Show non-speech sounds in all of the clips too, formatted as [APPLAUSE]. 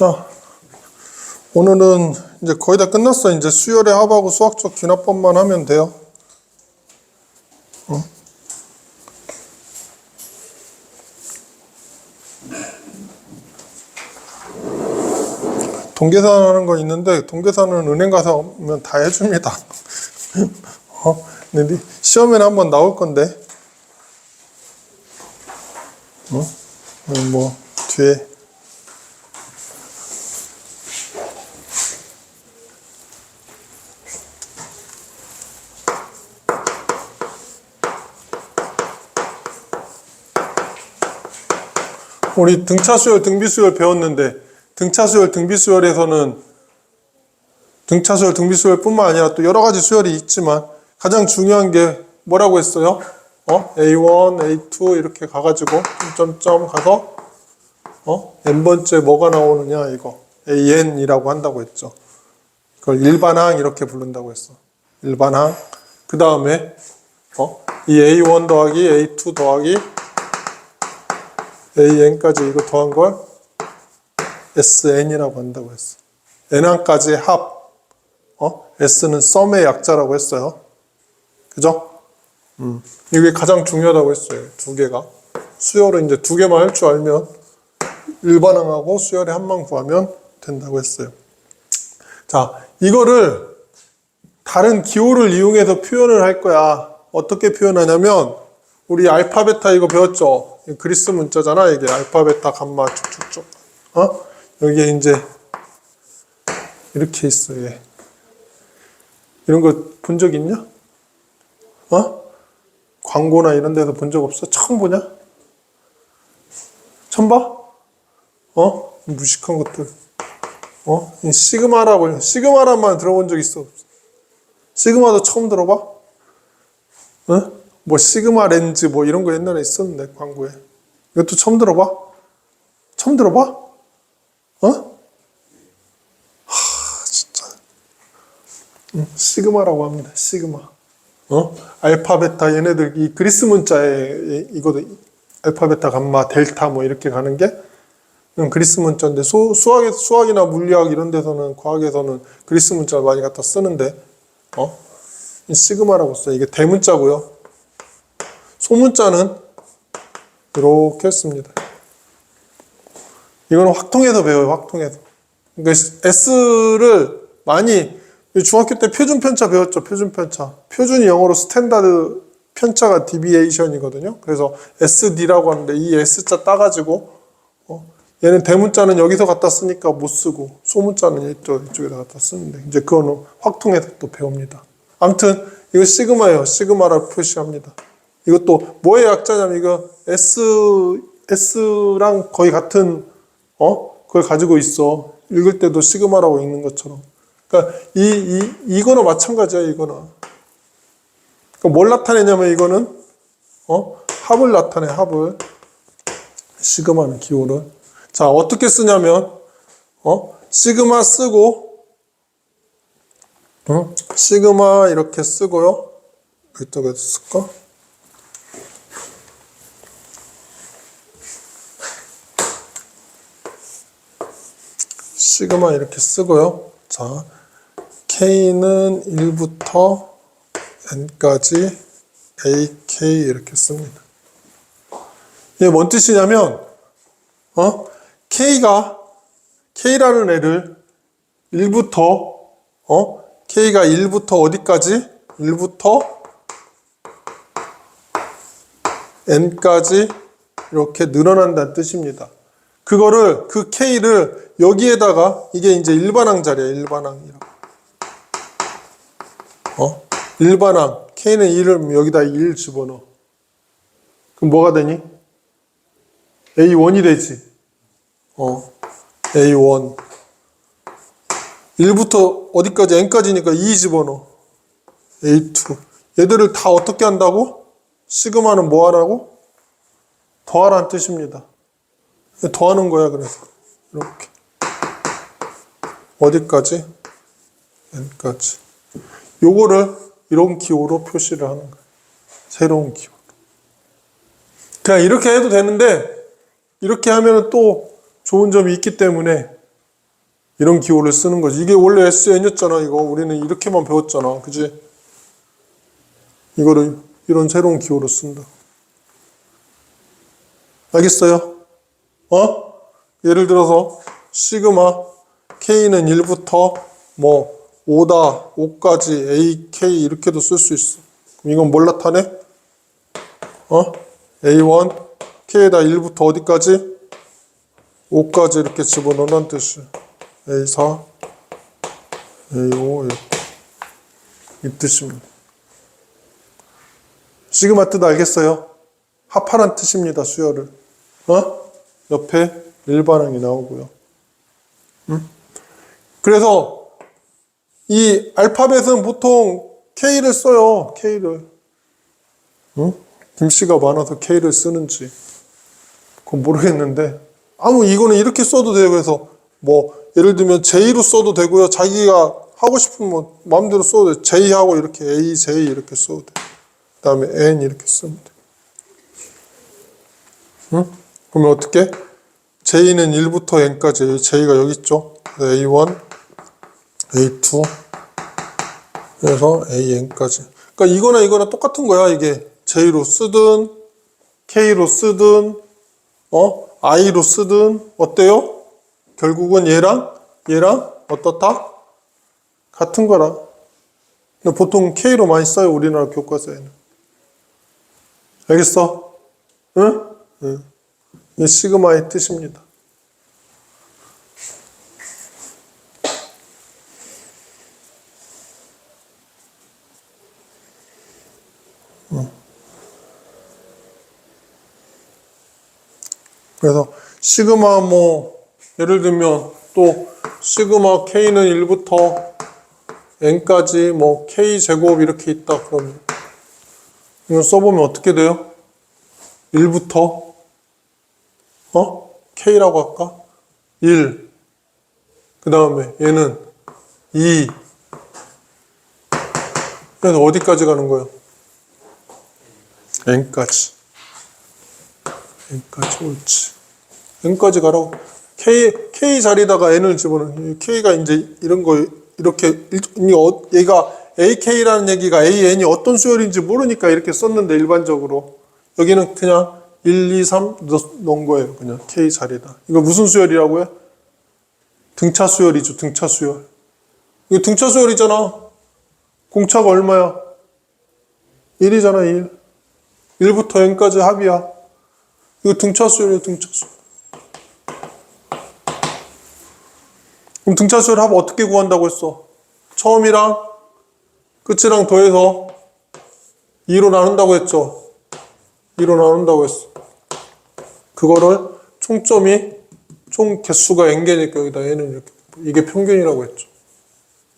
자, 오늘은 이제 거의 다 끝났어. 이제 수열의 합하고 수학적 균합법만 하면 돼요. 어? 동계산 하는 거 있는데 동계산은 은행 가서 오면 다 해줍니다. [LAUGHS] 어? 근데 시험에는 한번 나올 건데. 어? 음, 뭐 뒤에 우리 등차 수열, 등비 수열 배웠는데 등차 수열, 등비 수열에서는 등차 수열, 등비 수열 뿐만 아니라 또 여러 가지 수열이 있지만 가장 중요한 게 뭐라고 했어요? 어? A1, A2 이렇게 가가지고 점점점 가서 어? n 번째 뭐가 나오느냐 이거 AN이라고 한다고 했죠. 그걸 일반항 이렇게 부른다고 했어. 일반항. 그 다음에 어? 이 A1 더하기 A2 더하기 AN까지 이거 더한 걸 SN이라고 한다고 했어. N항까지 합. 어? S는 썸의 약자라고 했어요. 그죠? 음. 이게 가장 중요하다고 했어요. 두 개가. 수열은 이제 두 개만 할 줄 알면 일반항하고 수열의 합만 구하면 된다고 했어요. 자, 이거를 다른 기호를 이용해서 표현을 할 거야. 어떻게 표현하냐면 우리 알파 베타 이거 배웠죠? 이 그리스 문자잖아. 이게 알파 베타 감마 쭉쭉쭉. 어? 여기에 이제 이렇게 있어. 얘. 이런 거 본 적 있냐? 어? 광고나 이런 데서 본 적 없어? 처음 보냐? 처음 봐? 어? 무식한 것들. 어? 이 시그마라고, 시그마란만 들어본 적 있어? 시그마도 처음 들어봐? 어? 뭐 시그마 렌즈 뭐 이런 거 옛날에 있었는데 광고에. 이것도 처음 들어봐? 처음 들어봐? 어? 하, 진짜. 응, 시그마라고 합니다. 시그마. 어? 알파, 베타 얘네들 이 그리스 문자에 이거도 알파, 베타, 감마, 델타 뭐 이렇게 가는 게 그리스 문자인데 수, 수학에 수학이나 물리학 이런 데서는 과학에서는 그리스 문자를 많이 갖다 쓰는데 어? 이 시그마라고 써. 이게 대문자고요. 소문자는 이렇게 했습니다. 이거는 확통해서 배워요. 확통해서. 그러니까 S를 많이 중학교 때 표준 편차 배웠죠. 표준 편차. 표준이 영어로 스탠다드 편차가 디비에이션이거든요. 그래서 SD라고 하는데 이 S자 따가지고 어, 얘는 대문자는 여기서 갖다 쓰니까 못 쓰고 소문자는 이쪽, 이쪽에다 갖다 쓰는데 이제 그거는 확통해서 또 배웁니다. 아무튼 이거 시그마예요. 시그마라고 표시합니다. 이것도 뭐의 약자냐면 이거 S S랑 거의 같은 어 그걸 가지고 있어. 읽을 때도 시그마라고 읽는 것처럼. 그러니까 이, 이 이거는 마찬가지야. 이거는. 그러니까 뭘 나타내냐면 이거는 어 합을 나타내. 합을 시그마는 기호를. 자 어떻게 쓰냐면 어 시그마 쓰고 응? 시그마 이렇게 쓰고요. 이쪽에 쓸까? 시그마 이렇게 쓰고요. 자, K는 1부터 N까지 AK 이렇게 씁니다. 이게 뭔 뜻이냐면, 어? K가, K라는 애를 1부터, 어? K가 1부터 어디까지? 1부터 N까지 이렇게 늘어난다는 뜻입니다. 그거를 그 K를 여기에다가 이게 이제 일반항 자리야 일반항이라고. 어? 일반항 K는 1을 여기다 1 집어넣어. 그럼 뭐가 되니? A1이 되지. 어. A1. 1부터 어디까지 N까지니까 2 집어넣어. A2. 얘들을 다 어떻게 한다고? 시그마는 뭐 하라고? 더하라는 뜻입니다. 더하는 거야 그래서 이렇게 어디까지 n까지 요거를 이런 기호로 표시를 하는 거야 새로운 기호 그냥 이렇게 해도 되는데 이렇게 하면 또 좋은 점이 있기 때문에 이런 기호를 쓰는 거지. 이게 원래 SN이었잖아, 이거. 우리는 이렇게만 배웠잖아. 그지? 이거를 이런 새로운 기호로 쓴다. 알겠어요? 어? 예를 들어서 시그마 K는 1부터 뭐 5다 5까지 AK 이렇게도 쓸 수 있어. 그럼 이건 뭘 나타내? 어? A1 K에다 1부터 어디까지? 5까지 이렇게 집어넣는 뜻이야. A4 A5 이렇게 이 뜻입니다. 시그마 뜻 알겠어요? 합하란 뜻입니다. 수열을. 어? 옆에 일반항이 나오고요. 음? 그래서 이 알파벳은 보통 K를 써요. K를. 응? 김씨가 많아서 K를 쓰는지. 그건 모르겠는데. 아무 이거는 이렇게 써도 돼요. 그래서 뭐 예를 들면 J로 써도 되고요. 자기가 하고 싶으면 마음대로 써도 돼. J하고 이렇게 A, J 이렇게 써도 돼. 그 다음에 N 이렇게 쓰면 돼. 응? 그러면 어떻게? J는 1부터 N까지 J가 여기 있죠. A1, A2, 그래서 AN까지. 그러니까 이거나 이거나 똑같은 거야. 이게 J로 쓰든 K로 쓰든 어 I로 쓰든 어때요? 결국은 얘랑 얘랑 어떻다? 같은 거라. 근데 보통 K로 많이 써요. 우리나라 교과서에는. 알겠어? 응? 응. 이 시그마의 뜻입니다. 그래서 시그마 뭐 예를 들면 또 시그마 K는 1부터 N까지 뭐 K 제곱 이렇게 있다 그러면 이거 써보면 어떻게 돼요? 1부터 어? K라고 할까? 1. 그 다음에 얘는 2. 그래서 어디까지 가는 거예요? N까지. N까지 옳지. N까지 가라고. K, K 자리다가 N을 집어넣는. K가 이제 이런 거, 이렇게, 어- 얘가 AK라는 얘기가 AN이 어떤 수열인지 모르니까 이렇게 썼는데, 일반적으로. 여기는 그냥 1, 2, 3 넣- 넣은 거예요. 그냥 K 자리다. 이거 무슨 수열이라고요? 등차 수열이죠. 등차 수열. 이거 등차 수열이잖아. 공차가 얼마야? 1이잖아, 1. 1부터 N까지 합이야. 이거 등차 수열이에요, 등차 수열. 그럼 등차 수열 합 어떻게 구한다고 했어? 처음이랑 끝이랑 더해서 2로 나눈다고 했죠? 2로 나눈다고 했어. 그거를 총점이 총 개수가 n개니까 여기다 n은 이렇게 이게 평균이라고 했죠.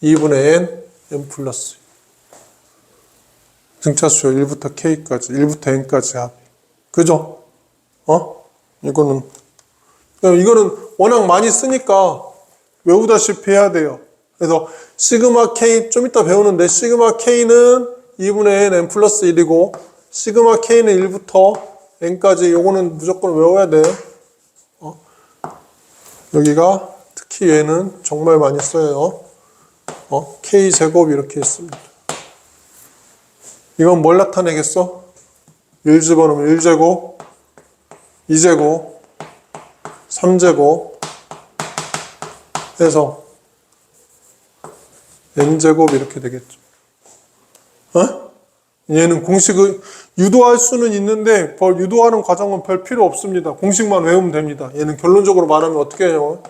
2분의 n, n 플러스 등차 수열 1부터 k까지 1부터 n까지 합. 그죠? 어? 이거는 그냥 이거는 워낙 많이 쓰니까 외우다시피 해야 돼요. 그래서 시그마 k 좀 이따 배우는데 시그마 k는 2분의 n n 플러스 1이고 시그마 k는 1부터 n까지 요거는 무조건 외워야 돼. 어? 여기가 특히 얘는 정말 많이 써요. 어? k 제곱 이렇게 있습니다. 이건 뭘 나타내겠어? 1 집어넣으면 1제곱, 2제곱, 3제곱 해서 n제곱 이렇게 되겠죠. 어? 얘는 공식을 유도할 수는 있는데 별 유도하는 과정은 별 필요 없습니다. 공식만 외우면 됩니다. 얘는 결론적으로 말하면 어떻게 해요?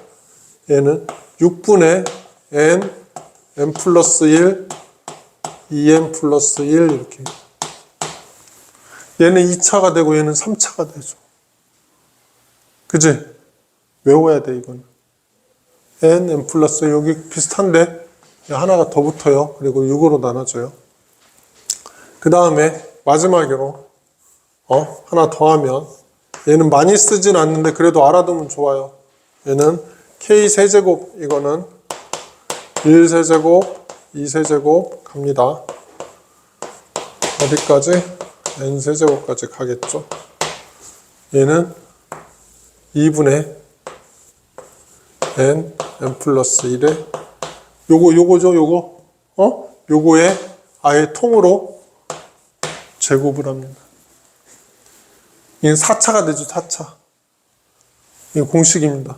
얘는 6분의 n, n 플러스 1, 2n 플러스 1 이렇게 얘는 2차가 되고 얘는 3차가 되죠. 그지? 외워야 돼 이건. n, n 플러스 여기 비슷한데 하나가 더 붙어요. 그리고 6으로 나눠져요. 그 다음에 마지막으로 어 하나 더 하면 얘는 많이 쓰진 않는데 그래도 알아두면 좋아요. 얘는 k 세제곱 이거는 1 세제곱, 2 세제곱 갑니다. 어디까지? n 세제곱까지 가겠죠. 얘는 2분의 n n 플러스 1에 요거 요거죠 요거 어 요거에 아예 통으로 제곱을 합니다. 이게 4차가 되죠 4차. 이게 공식입니다.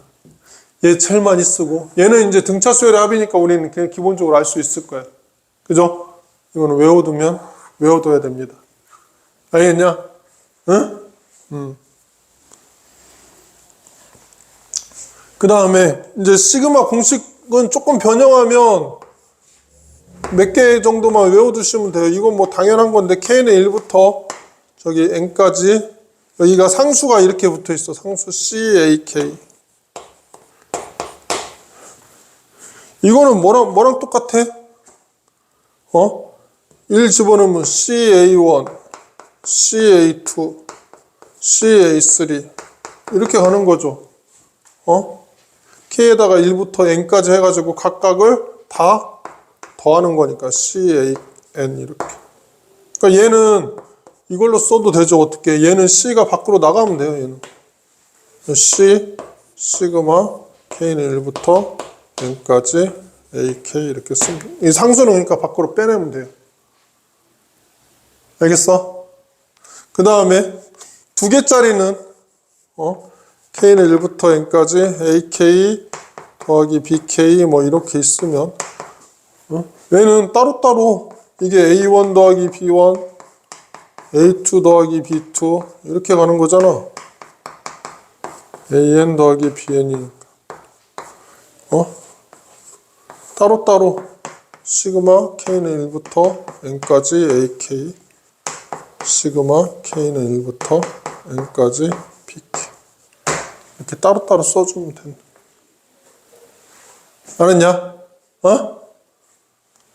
얘 제일 많이 쓰고 얘는 이제 등차수열의 합이니까 우리는 그냥 기본적으로 알 수 있을 거야. 그죠? 이거는 외워두면 외워둬야 됩니다. 알겠냐? 응? 음. 그 다음에 이제 시그마 공식은 조금 변형하면 몇 개 정도만 외워두시면 돼요. 이건 뭐 당연한 건데 k는 1부터 저기 n까지 여기가 상수가 이렇게 붙어 있어. 상수 c, a, k. 이거는 뭐랑 뭐랑 똑같아? 어? 1 집어넣으면 CA1, CA2, CA3 이렇게 가는 거죠. 어? K에다가 1부터 N까지 해가지고 각각을 다 더하는 거니까 CAN 이렇게. 그러니까 얘는 이걸로 써도 되죠. 어떻게? 얘는 C가 밖으로 나가면 돼요. 얘는 C 시그마 K는 1부터 N까지 AK 이렇게 쓰면 이 상수는 그러니까 밖으로 빼내면 돼요. 알겠어? 그 다음에 두 개짜리는 어? K는 1부터 N까지 AK 더하기 BK 뭐 이렇게 있으면 어? 얘는 따로따로 이게 A1 더하기 B1 A2 더하기 B2 이렇게 가는 거잖아. AN 더하기 BN이니까. 어? 따로따로 시그마 K는 1부터 N까지 AK 시그마 K는 1부터 N까지 BK 이렇게 따로따로 써주면 된다. 알았냐? 어?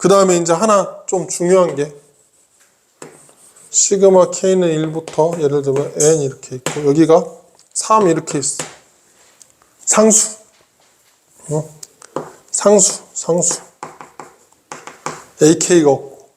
그 다음에 이제 하나 좀 중요한 게 시그마 K는 1부터 예를 들면 N 이렇게 있고 여기가 3 이렇게 있어. 상수. 어? 상수, 상수. AK가 없고.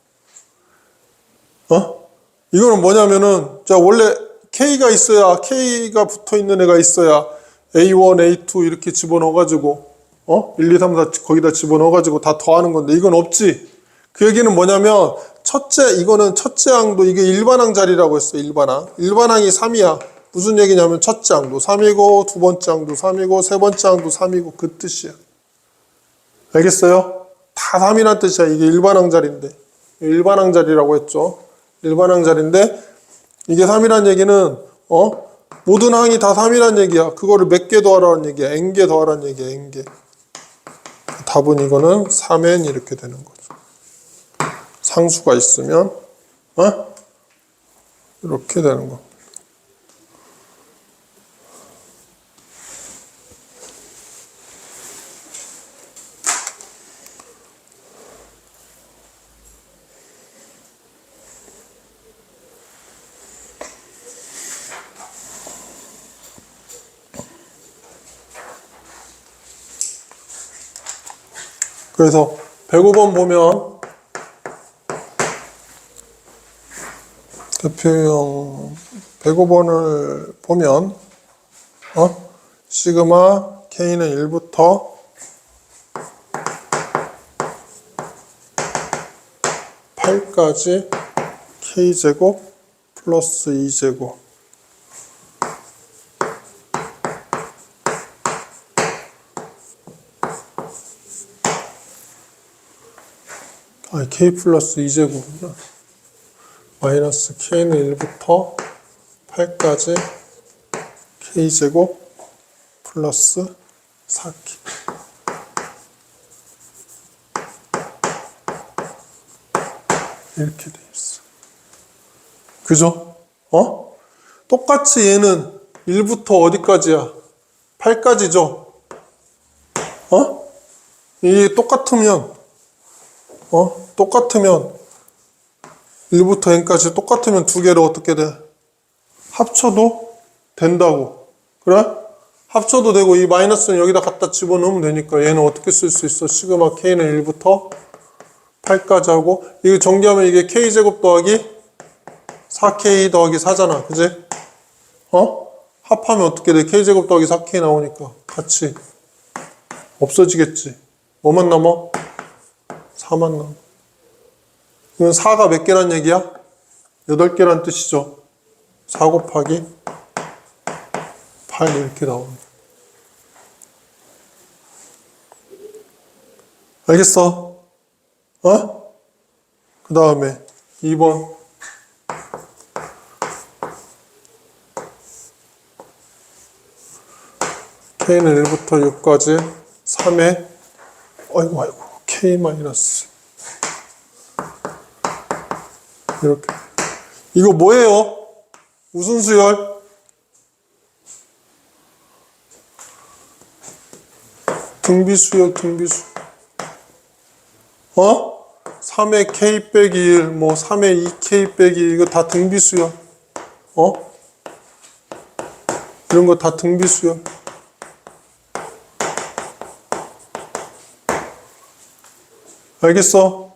어? 이거는 뭐냐면은, 자, 원래 K가 있어야, K가 붙어 있는 애가 있어야 A1, A2 이렇게 집어넣어 가지고, 어? 1, 2, 3, 4 거기다 집어넣어가지고 다 더하는 건데, 이건 없지. 그 얘기는 뭐냐면, 첫째, 이거는 첫째 항도 이게 일반항 자리라고 했어, 일반항. 일반항이 3이야. 무슨 얘기냐면, 첫째 항도 3이고, 두 번째 항도 3이고, 세 번째 항도 3이고, 그 뜻이야. 알겠어요? 다 3이란 뜻이야. 이게 일반항 자리인데. 일반항 자리라고 했죠. 일반항 자리인데, 이게 3이란 얘기는, 어? 모든 항이 다 3이란 얘기야. 그거를 몇 개 더하라는 얘기야. n개 더하라는 얘기야, n개. 답은 이거는 3n 이렇게 되는 거죠. 상수가 있으면, 어? 이렇게 되는 거. 그래서 105번 보면 대표형 105번을 보면 어? 시그마 K는 1부터 팔까지 K제곱 플러스 2제곱 아, k 플러스 2제곱이구나. 마이너스 k는 1부터 8까지 k제곱 플러스 4k. 이렇게 돼 있어. 그죠? 어? 똑같이 얘는 1부터 어디까지야? 8까지죠? 어? 이게 똑같으면 어? 똑같으면 1부터 n까지 똑같으면 두 개를 어떻게 돼? 합쳐도 된다고. 그래? 합쳐도 되고 이 마이너스는 여기다 갖다 집어넣으면 되니까 얘는 어떻게 쓸 수 있어? 시그마 k는 1부터 8까지 하고 이거 정리하면 이게 k제곱 더하기 4k 더하기 4잖아. 그지? 어? 합하면 어떻게 돼? k제곱 더하기 4k 나오니까 같이 없어지겠지. 뭐만 남아? 4만 남아. 이건 4가 몇 개란 얘기야? 8개란 뜻이죠. 4 곱하기 8 이렇게 나옵니다. 알겠어? 어? 그 다음에 2번. K는 1부터 6까지 3에 아이고 아이고 K 마이너스 이렇게 이거 뭐예요? 무슨 수열? 등비수열 등비수 어? 3의 K 빼기 1, 뭐 3의 2K 빼기 1, 이거 다 등비수열 어? 이런 거 다 등비수열 알겠어?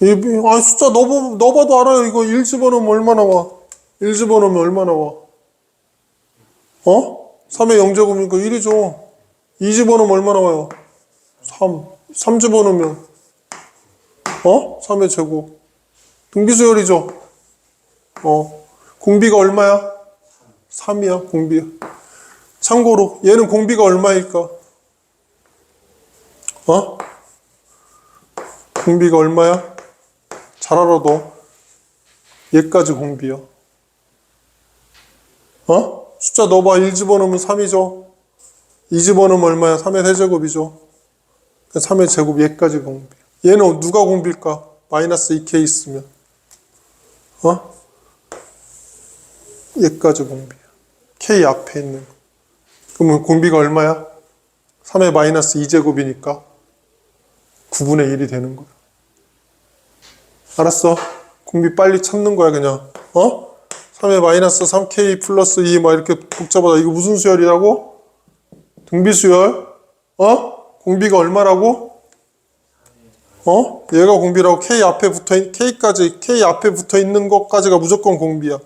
이, 아, 숫자 넣어, 넣어봐도 알아요. 이거 1 집어넣으면 얼마나 와? 1 집어넣으면 얼마나 와? 어? 3의 0제곱이니까 1이죠. 2 집어넣으면 얼마나 와요? 3. 3 집어넣으면, 어? 3의 제곱. 등비수열이죠? 어. 공비가 얼마야? 3이야, 공비. 참고로, 얘는 공비가 얼마일까? 어? 공비가 얼마야? 잘 알아 너. 얘까지 공비야. 어? 숫자 넣어봐. 1 집어넣으면 3이죠. 2 집어넣으면 얼마야? 3의 세제곱이죠. 3의 제곱 얘까지 공비. 얘는 누가 공비일까? 마이너스 2k 있으면. 어? 얘까지 공비야. k 앞에 있는 거. 그러면 공비가 얼마야? 3의 마이너스 2제곱이니까 9분의 1이 되는 거야. 알았어? 공비 빨리 찾는 거야, 그냥. 어? 3의 마이너스 3k 플러스 2, 막 이렇게 복잡하다. 이거 무슨 수열이라고? 등비수열? 어? 공비가 얼마라고? 어? 얘가 공비라고 k 앞에 붙어 있, k까지, k 앞에 붙어 있는 것까지가 무조건 공비야.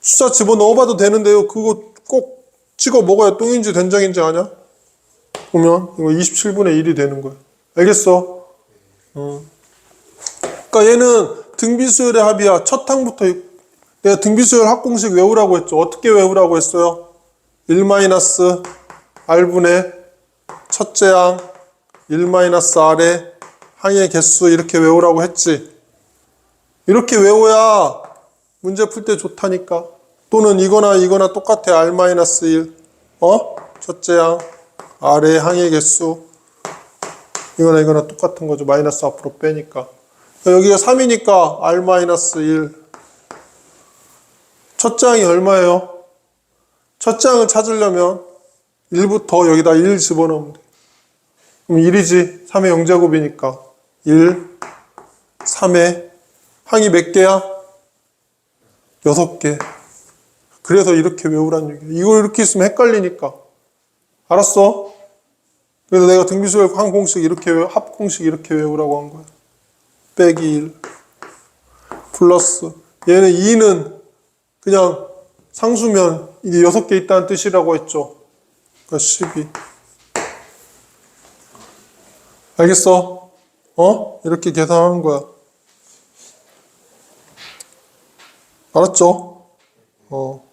숫자 집어 넣어봐도 되는데요. 그거 꼭 찍어 먹어야 똥인지 된장인지 아냐? 보면 이거 27분의 1이 되는 거야. 알겠어? 어. 그러니까 얘는 등비수열의 합이야. 첫 항부터 내가 등비수열 합공식 외우라고 했죠. 어떻게 외우라고 했어요? 1 마이너스 r분의 첫째 항, 1 마이너스 r의 항의 개수 이렇게 외우라고 했지. 이렇게 외워야 문제 풀 때 좋다니까. 또는 이거나 이거나 똑같아. r 마이너스 1. 어? 첫째 항, r의 항의 개수. 이거나 이거나 똑같은 거죠. 마이너스 앞으로 빼니까. 여기가 3이니까 r 마이너스 1. 첫 장이 얼마예요? 첫 장을 찾으려면 1부터 여기다 1 집어넣으면 돼. 그럼 1이지. 3의 0제곱이니까. 1, 3의 항이 몇 개야? 6개. 그래서 이렇게 외우란 얘기야. 이걸 이렇게 있으면 헷갈리니까. 알았어? 그래서 내가 등비수열 한 공식 이렇게 외, 합 공식 이렇게 외우라고 한 거야. 빼기 1 플러스 얘는 2는 그냥 상수면 이게 6개 있다는 뜻이라고 했죠. 그러니까 12 알겠어? 어? 이렇게 계산하는 거야. 알았죠? 어.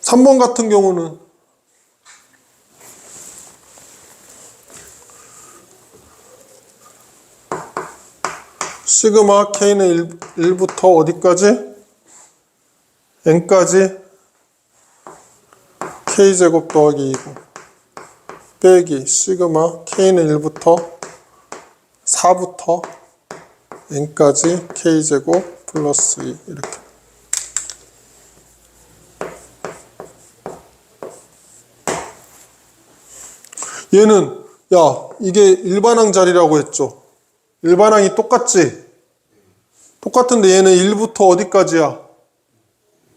3번 같은 경우는 시그마 K는 1, 부터 어디까지? N까지? K제곱 더하기 2고. 빼기. 시그마 K는 1부터 4부터 N까지 K제곱 플러스 2 이렇게. 얘는 야 이게 일반항 자리라고 했죠 일반항이 똑같지? 똑같은데 얘는 1부터 어디까지야?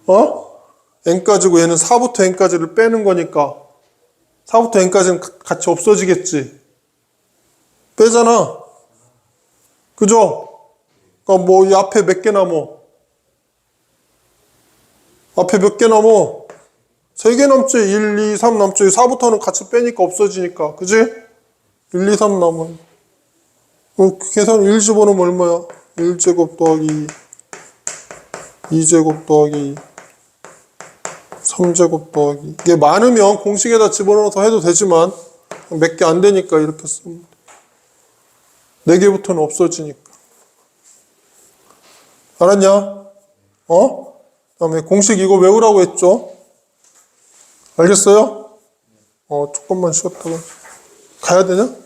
어? n까지고 얘는 4부터 n까지를 빼는 거니까 4부터 n까지는 가- 같이 없어지겠지. 빼잖아. 그죠? 그러니까 뭐 이 앞에 몇 개 남어? 앞에 몇 개 남어? 3개 남지 1, 2, 3 남지 4부터는 같이 빼니까 없어지니까 그지? 1, 2, 3 남은 어, 계산 1 집어넣으면 얼마야? 1제곱 더하기 2제곱 더하기 3제곱 더하기 이게 많으면 공식에다 집어넣어서 해도 되지만 몇 개 안 되니까 이렇게 돼. 4개부터는 없어지니까 알았냐? 어? 다음에 공식 이거 외우라고 했죠? 알겠어요? 어, 조금만 쉬었다가 가야 되냐?